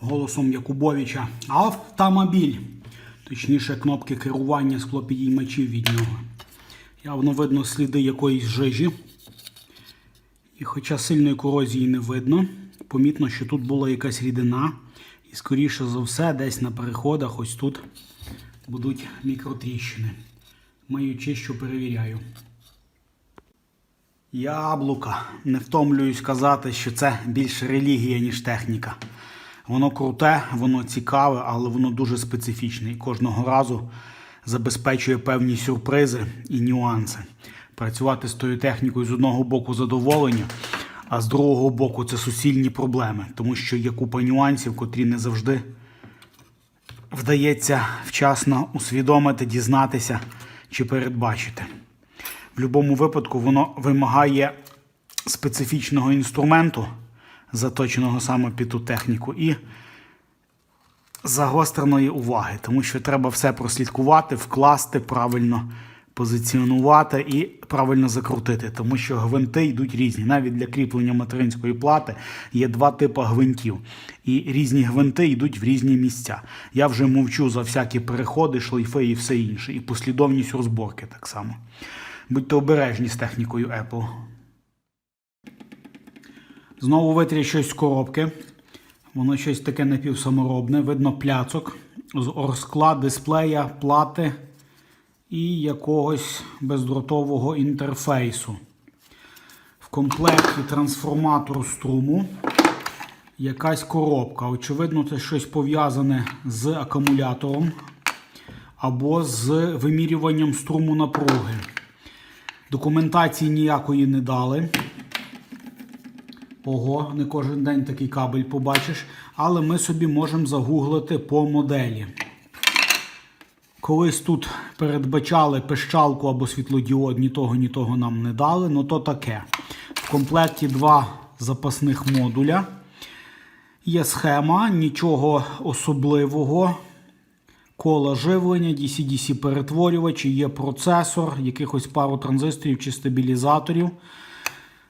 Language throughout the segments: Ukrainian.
голосом Якубовича. Автомобіль. Точніше, кнопки керування склопідіймачів від нього. Явно видно сліди якоїсь жижі. І хоча сильної корозії не видно, помітно, що тут була якась рідина. І скоріше за все, десь на переходах, ось тут будуть мікротріщини. Миючи, що перевіряю. Яблука. Не втомлююсь казати, що це більше релігія, ніж техніка. Воно круте, воно цікаве, але воно дуже специфічне і кожного разу забезпечує певні сюрпризи і нюанси. Працювати з тою технікою з одного боку задоволення, а з другого боку це суцільні проблеми, тому що є купа нюансів, котрі не завжди вдається вчасно усвідомити, дізнатися чи передбачити. В будь-якому випадку воно вимагає специфічного інструменту, заточеного саме під ту техніку, і загостреної уваги, тому що треба все прослідкувати, вкласти, правильно позиціонувати і правильно закрутити, тому що гвинти йдуть різні. Навіть для кріплення материнської плати є два типи гвинтів, і різні гвинти йдуть в різні місця. Я вже мовчу за всякі переходи, шлейфи і все інше, і послідовність розборки так само. Будьте обережні з технікою Apple. Знову витрі щось з коробки. Воно щось таке напівсаморобне. Видно пляцок з орскла, дисплея, плати і якогось бездротового інтерфейсу. В комплекті трансформатор струму. Якась коробка. Очевидно, це щось пов'язане з акумулятором або з вимірюванням струму напруги. Документації ніякої не дали. Ого, не кожен день такий кабель побачиш. Але ми собі можемо загуглити по моделі. Колись тут передбачали пищалку або світлодіод, ні того, ні того нам не дали, ну то таке. В комплекті два запасних модуля. Є схема, нічого особливого. Кола живлення, DC-DC перетворювачі, є процесор, якихось пару транзисторів чи стабілізаторів.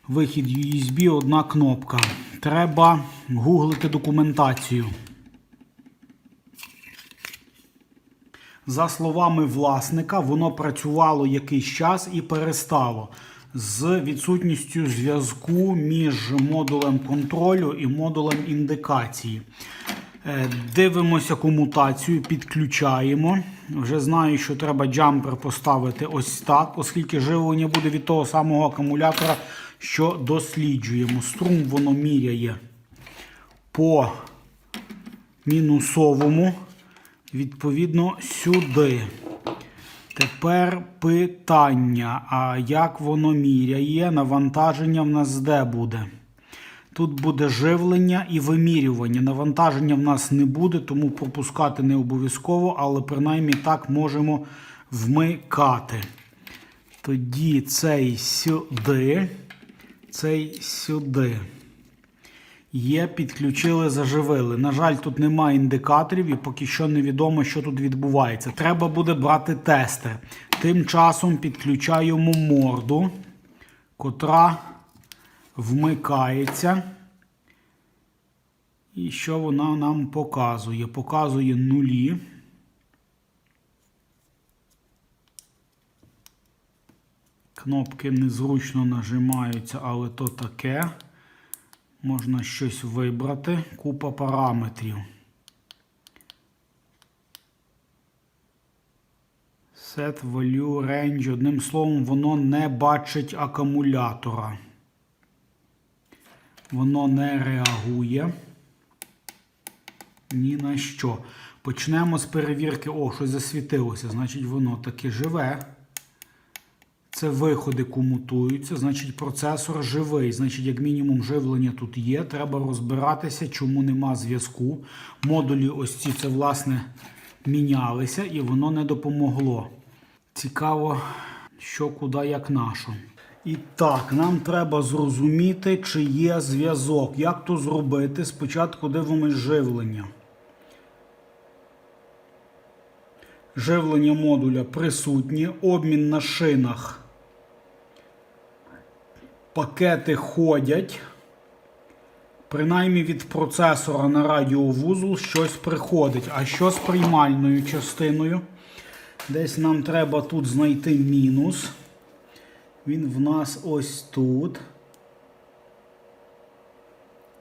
Вихід USB, одна кнопка. Треба гуглити документацію. За словами власника, воно працювало якийсь час і перестало з відсутністю зв'язку між модулем контролю і модулем індикації. Е, Дивимося комутацію, підключаємо. Вже знаю, що треба джампер поставити ось так, оскільки живлення буде від того самого акумулятора, що досліджуємо. Струм воно міряє по мінусовому, відповідно, сюди. Тепер питання: а як воно міряє? Навантаження в нас де буде? Тут буде живлення і вимірювання. Навантаження в нас не буде, тому пропускати не обов'язково, але принаймні так можемо вмикати. Тоді цей сюди, цей сюди. Є, підключили, заживили. На жаль, тут немає індикаторів і поки що невідомо, що тут відбувається. Треба буде брати тести. Тим часом підключаємо морду, котра вмикається. І що вона нам показує? Показує нулі. Кнопки незручно нажимаються, але то таке. Можна щось вибрати. Купа параметрів. Set value range. Одним словом, воно не бачить акумулятора. Воно не реагує ні на що. Почнемо з перевірки. О, щось засвітилося. Значить, воно таки живе. Це виходи комутуються, значить, процесор живий. Значить, як мінімум, живлення тут є. Треба розбиратися, чому нема зв'язку. Модулі ось ці це, власне, мінялися і воно не допомогло. Цікаво, що куди, як нашу. І так, нам треба зрозуміти, чи є зв'язок. Як то зробити? Спочатку дивимось живлення. Живлення модуля присутнє, обмін на шинах. Пакети ходять. Принаймні від процесора на радіовузол щось приходить. А що з приймальною частиною? Десь нам треба тут знайти мінус. Він в нас ось тут.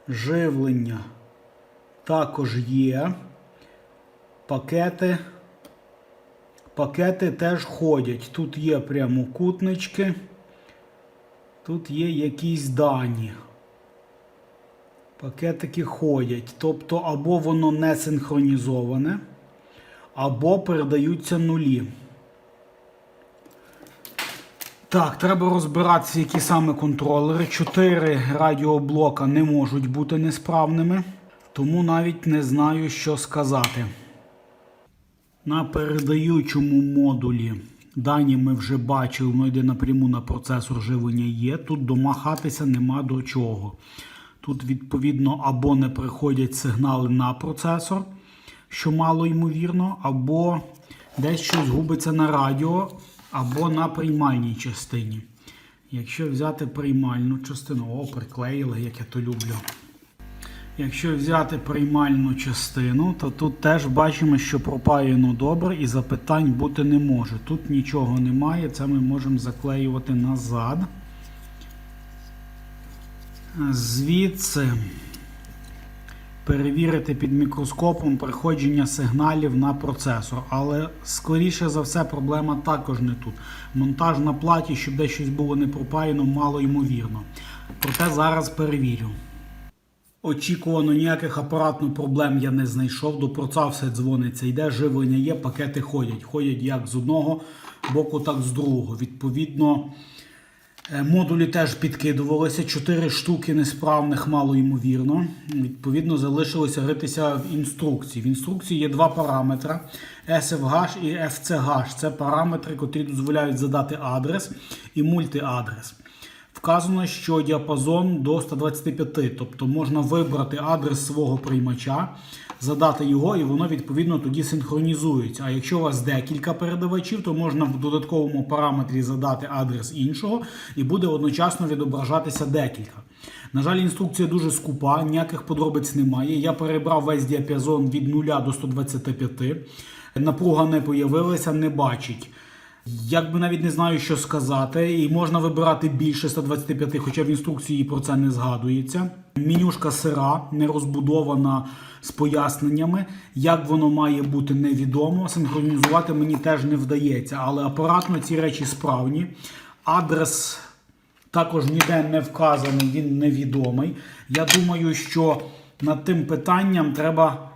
Живлення також є. Пакети. Пакети теж ходять. Тут є прямокутнички. Тут є якісь дані. Пакетики ходять. Тобто або воно не синхронізоване, або передаються нулі. Так, треба розбиратися, які саме контролери. Чотири радіоблока не можуть бути несправними, тому навіть не знаю, що сказати. На передаючому модулі дані ми вже бачили, воно йде напряму на процесор живлення є. Тут домахатися нема до чого. Тут, відповідно, або не приходять сигнали на процесор, що мало ймовірно, або десь щось губиться на радіо, або на приймальній частині. Якщо взяти приймальну частину, о, приклеїли, як я то люблю. Якщо взяти приймальну частину, то тут теж бачимо, що пропаяно добре і запитань бути не може. Тут нічого немає, це ми можемо заклеювати назад. Звідси перевірити під мікроскопом приходження сигналів на процесор. Але, скоріше за все, проблема також не тут. Монтаж на платі, щоб десь щось було не пропаяно, мало ймовірно. Проте зараз перевірю. Очікувано ніяких апаратно проблем я не знайшов. До проца все дзвониться. Йде живлення є, пакети ходять. Ходять як з одного боку, так з другого. Відповідно, модулі теж підкидувалися. Чотири штуки несправних, мало ймовірно. Відповідно, залишилося ритися в інструкції. В інструкції є два параметри: SFH і FCH. Це параметри, котрі дозволяють задати адрес і мультиадрес. Вказано, що діапазон до 125, тобто можна вибрати адрес свого приймача, задати його, і воно відповідно тоді синхронізується. А якщо у вас декілька передавачів, то можна в додатковому параметрі задати адрес іншого, і буде одночасно відображатися декілька. На жаль, інструкція дуже скупа, ніяких подробиць немає. Я перебрав весь діапазон від 0 до 125. Напруга не появилася, не бачить. Якби навіть не знаю, що сказати, і можна вибирати більше 125, хоча в інструкції про це не згадується. Менюшка сира, не розбудована з поясненнями. Як воно має бути невідомо. Синхронізувати мені теж не вдається, але апаратно ці речі справні. Адрес також ніде не вказаний, він невідомий. Я думаю, що над тим питанням треба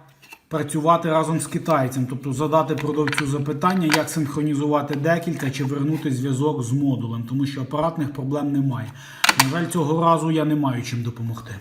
працювати разом з китайцем, тобто задати продавцю запитання, як синхронізувати декілька чи вернути зв'язок з модулем, тому що апаратних проблем немає. На жаль, цього разу я не маю чим допомогти.